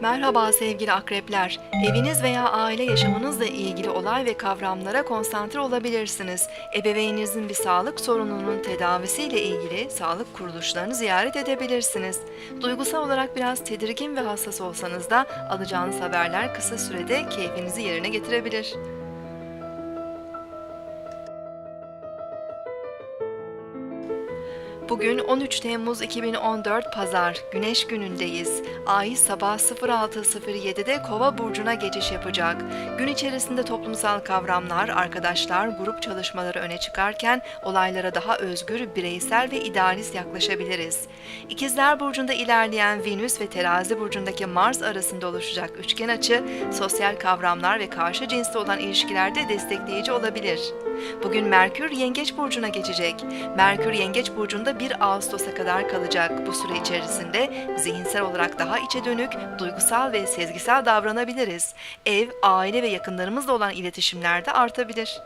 Merhaba sevgili akrepler. Eviniz veya aile yaşamınızla ilgili olay ve kavramlara konsantre olabilirsiniz. Ebeveyninizin bir sağlık sorununun tedavisiyle ilgili sağlık kuruluşlarını ziyaret edebilirsiniz. Duygusal olarak biraz tedirgin ve hassas olsanız da alacağınız haberler kısa sürede keyfinizi yerine getirebilir. Bugün 13 Temmuz 2014 Pazar, Güneş günündeyiz. Ay sabah 06.07'de Kova burcuna geçiş yapacak. Gün içerisinde toplumsal kavramlar, arkadaşlar, grup çalışmaları öne çıkarken olaylara daha özgür, bireysel ve idealist yaklaşabiliriz. İkizler burcunda ilerleyen Venüs ve Terazi burcundaki Mars arasında oluşacak üçgen açı, sosyal kavramlar ve karşı cinsle olan ilişkilerde destekleyici olabilir. Bugün Merkür Yengeç burcuna geçecek. Merkür Yengeç burcunda 1 Ağustos'a kadar kalacak. Bu süre içerisinde zihinsel olarak daha içe dönük, duygusal ve sezgisel davranabiliriz. Ev, aile ve yakınlarımızla olan iletişimler de artabilir.